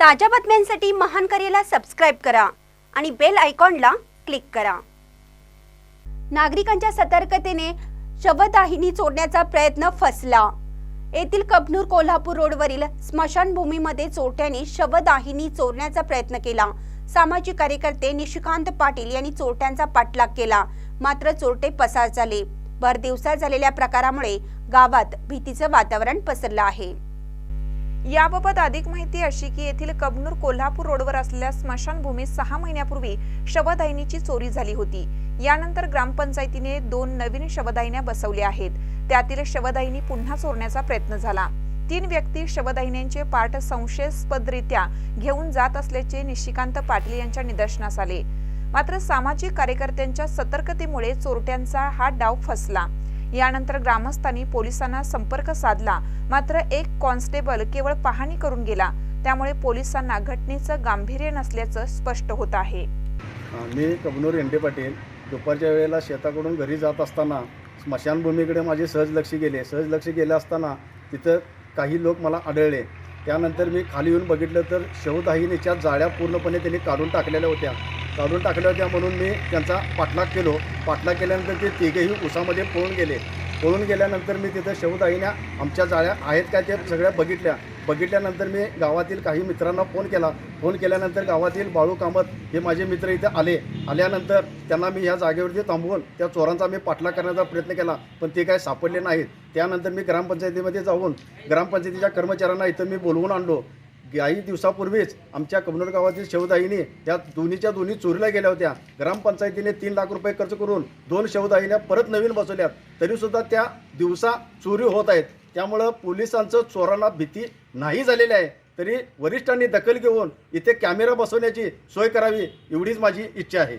ताज्या बातम्यांसाठी महान करेला सबस्क्राईब करा आणि बेल आयकॉनला क्लिक करा. नागरिकांच्या सतर्कतेने शवदाहिनी चोरण्याचा प्रयत्न फसला. येथील कबनूर कोल्हापूर रोडवरील स्मशानभूमीमध्ये चोरट्याने शवदाहिनी चोरण्याचा प्रयत्न केला. सामाजिक कार्यकर्ते निशिकांत पाटील यांनी चोरट्यांचा पाठलाग केला. मात्र चोरटे पसार झाले. भर दिवसा झालेल्या प्रकारामुळे गावात भीतीचं वातावरण पसरलं आहे. याबाबत अधिक माहिती अशी की येथील कबनूर कोल्हापूर रोडवर असलेल्या स्मशानभूमीत सहा महिन्यापूर्वी शवदाहिनीची चोरी झाली होती. यानंतर ग्रामपंचायतीने दोन नवीन शवदाहिन्या बसवल्या आहेत. त्यातील शवदाहिनी पुन्हा चोरण्याचा प्रयत्न झाला. तीन व्यक्ती शवदाहिन्यांचे पाठ संशयास्पदरित्या घेऊन जात असल्याचे निशिकांत पाटील यांच्या निदर्शनास आले. मात्र सामाजिक कार्यकर्त्यांच्या सतर्कतेमुळे चोरट्यांचा हा डाव फसला. यानंतर ग्रामस्थांनी पोलिसांना संपर्क साधला. मात्र एक कॉन्स्टेबल केवळ पाहणी करून गेला. त्यामुळे पोलिसांना घटनेचं गांभीर्य नसल्याचं स्पष्ट होत आहे. मी कबनूर एंडे पाटील. दुपारच्या वेळेला शेताकडून घरी जात असताना स्मशानभूमीकडे माझे सहज लक्ष गेले. सहज लक्ष गेले असताना तिथं काही लोक मला आढळले. त्यानंतर मी खाली येऊन बघितलं तर शवदाहिनीच्या जाळ्या पूर्णपणे त्यांनी काढून टाकलेल्या होत्या. काढून टाकल्या होत्या म्हणून मी त्यांचा पाठलाग केलो. पाठलाग केल्यानंतर ते तिघेही उसामध्ये पळून गेले. पळून गेल्यानंतर मी तिथं शेवदाहिन्या आमच्या जाळ्या आहेत का त्या सगळ्या बघितल्या. बघितल्यानंतर मी गावातील काही मित्रांना फोन केला. फोन केल्यानंतर गावातील बाळू कामत हे माझे मित्र इथे आले. आल्यानंतर त्यांना मी ह्या जागेवरती थांबवून त्या चोरांचा मी पाठलाग करण्याचा प्रयत्न केला पण ते काय सापडले नाहीत. त्यानंतर मी ग्रामपंचायतीमध्ये जाऊन ग्रामपंचायतीच्या कर्मचाऱ्यांना इथं मी बोलवून आणलो. काही दिवसापूर्वीच आमच्या कमनोर गावातील शवदाहिनी त्या दोन्हीच्या दोन्ही चोरीला गेल्या होत्या. ग्रामपंचायतीने तीन लाख रुपये खर्च करून दोन शवदाहिन्या परत नवीन बसवल्यात. तरीसुद्धा त्या दिवसा चोरी होत आहेत. त्यामुळं पोलिसांचं चोरांना भीती नाही झालेली आहे. तरी वरिष्ठांनी दखल घेऊन इथे कॅमेरा बसवण्याची सोय करावी एवढीच माझी इच्छा आहे.